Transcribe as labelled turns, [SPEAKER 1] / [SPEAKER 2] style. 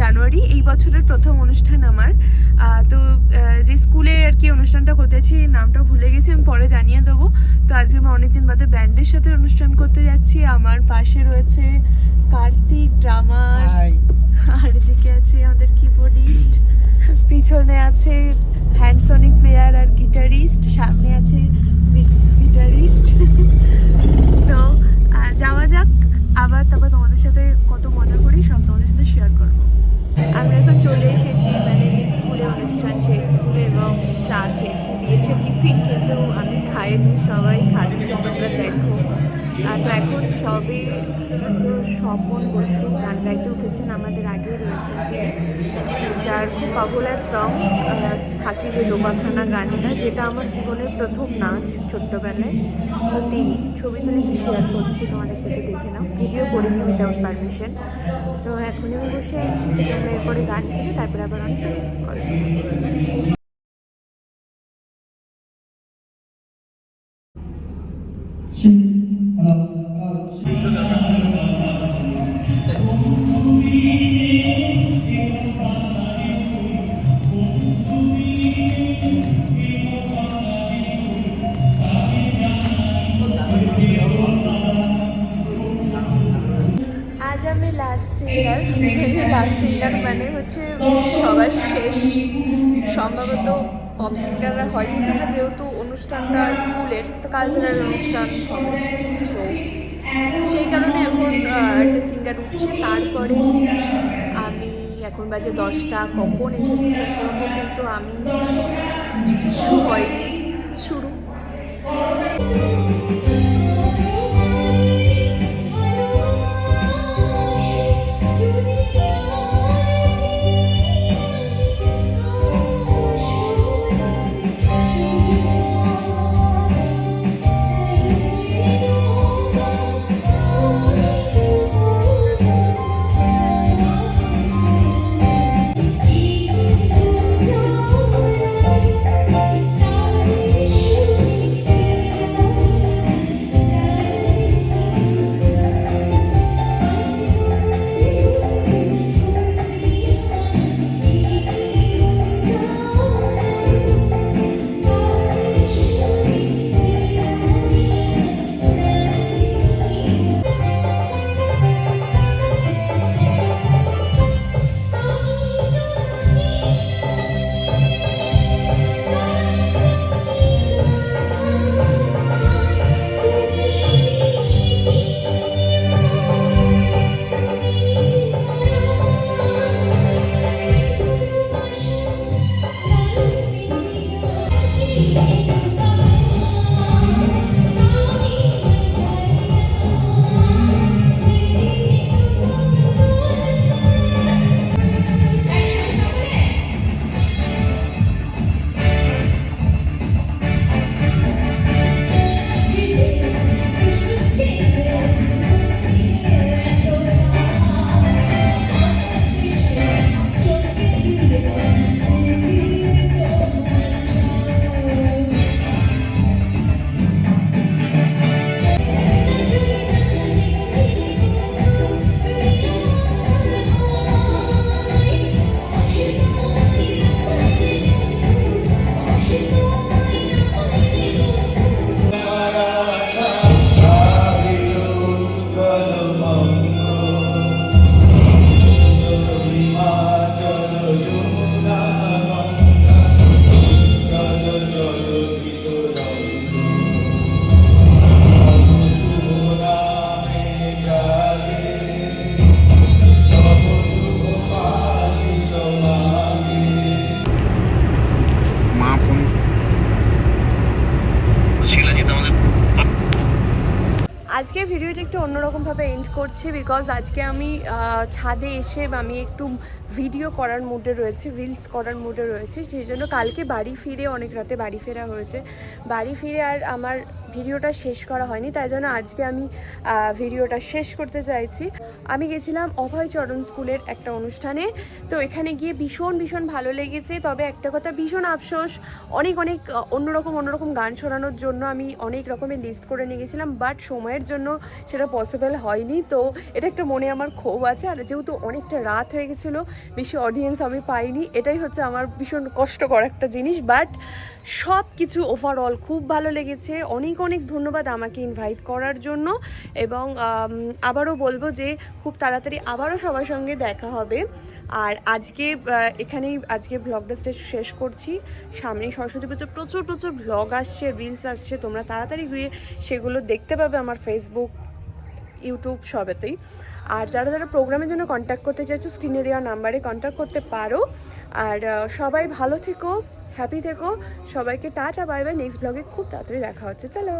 [SPEAKER 1] জানুয়ারি এই বছরের প্রথম অনুষ্ঠান আমার। তো যে স্কুলে আর কি অনুষ্ঠানটা করতেছি নামটা ভুলে গেছি আমি পরে জানিয়ে দেবো। তো আজকে আমি অনেকদিন বাদে ব্যান্ডের সাথে অনুষ্ঠান করতে যাচ্ছি। আমার পাশে রয়েছে কার্তিক ড্রামার। আর এদিকে আছে আমাদের কিবোর্ডিস্ট পিছনে আছে হ্যান্ডসনিক প্লেয়ার আর গিটারিস্ট সামনে আছে গিটারিস্ট তো আহ, যাওয়া যাক আবার তারপর তোমাদের সাথে কত মজা করি সব তোমাদের সাথে শেয়ার করব আমরা এখন চলে এসেছি মানে যে স্কুলে অনুষ্ঠান সেই স্কুলে এবং চা খেয়েছি দিয়েছে টিফিন কিন্তু আমি খাইনি, সবাই খাচ্ছে, তোমরা দেখো। আর তো এখন সবে তো স্বপন বসু গান গাইতে উঠেছেন, আমাদের আগে রয়েছেন তিনি। যার খুব পপুলার সং থাকি যে লোবাখানা গানটা, যেটা আমার জীবনের প্রথম নাচ ছোট্টবেলায়। তো তিনি ছবি তুলেছি শেয়ার করছি, তোমাদের সাথে দেখে নাও। ভিডিও করিনি উইদাউট পারমিশন সো এখন আমি বসে আছি, তোমরা এরপরে গান শুনে তারপরে আবার অনেক লাস্ট সিঙ্গার লাস্ট সিঙ্গার মানে হচ্ছে সবার শেষ সম্ভবত পপ সিঙ্গাররা হয়, কিন্তু এটা যেহেতু অনুষ্ঠানটা স্কুলের, তো কালচারাল অনুষ্ঠান হবে। সেই কারণে এখন একটা সিঙ্গার উঠছে। তারপরে আমি এখন বাজে দশটা, কখন এসেছি এখন পর্যন্ত আমি কিছু হয়নি। শুরু।
[SPEAKER 2] love.
[SPEAKER 1] আজকের ভিডিওটা একটু অন্যরকমভাবে এন্ড করছি বিকজ আজকে আমি ছাদে এসে আমি একটু ভিডিও করার মুডে রয়েছে রিলস করার মুডে রয়েছে। সেই জন্য কালকে বাড়ি ফিরে, অনেক রাতে বাড়ি ফেরা হয়েছে। বাড়ি ফিরে আর আমার ভিডিওটা শেষ করা হয়নি, তাই জন্য আজকে আমি ভিডিওটা শেষ করতে চাইছি। আমি গেছিলাম অভয়চরণ স্কুলের একটা অনুষ্ঠানে। তো এখানে গিয়ে ভীষণ ভীষণ ভালো লেগেছে। তবে একটা কথা, ভীষণ আফসোস, অনেক অনেক অন্যরকম অন্যরকম গান শোনানোর জন্য আমি অনেক রকমের লিস্ট করে নিয়ে গেছিলাম বাট সময়ের জন্য সেটা পসিবল হয়নি। তো এটা একটা মনে আমার ক্ষোভ আছে, আর যেহেতু অনেকটা রাত হয়ে গেছিল, বেশি অডিয়েন্স আমি পাইনি, এটাই হচ্ছে আমার ভীষণ কষ্টকর একটা জিনিস বাট সব কিছু ওভারঅল খুব ভালো লেগেছে, অনেক অনেক অনেক ধন্যবাদ আমাকে ইনভাইট করার জন্য এবং আবারও বলব যে খুব তাড়াতাড়ি আবারও সবার সঙ্গে দেখা হবে। আর আজকে এখানেই আজকে ব্লগটা শেষ করছি। সামনে সরস্বতী পুজো, প্রচুর প্রচুর ব্লগ আসছে রিলস আসছে, তোমরা তাড়াতাড়ি গিয়ে সেগুলো দেখতে পাবে আমার ফেসবুক ইউটিউব সবেতেই। আর যারা যারা প্রোগ্রামের জন্য কন্ট্যাক্ট করতে চাইছো স্ক্রিনে দেওয়া নাম্বারে কন্ট্যাক্ট করতে পারো। আর সবাই ভালো থেকো। হ্যাপি থেকো। সবাইকে টাটা বাই বাই নেক্সট ব্লগে খুব তাড়াতাড়ি দেখা হচ্ছে। চলো।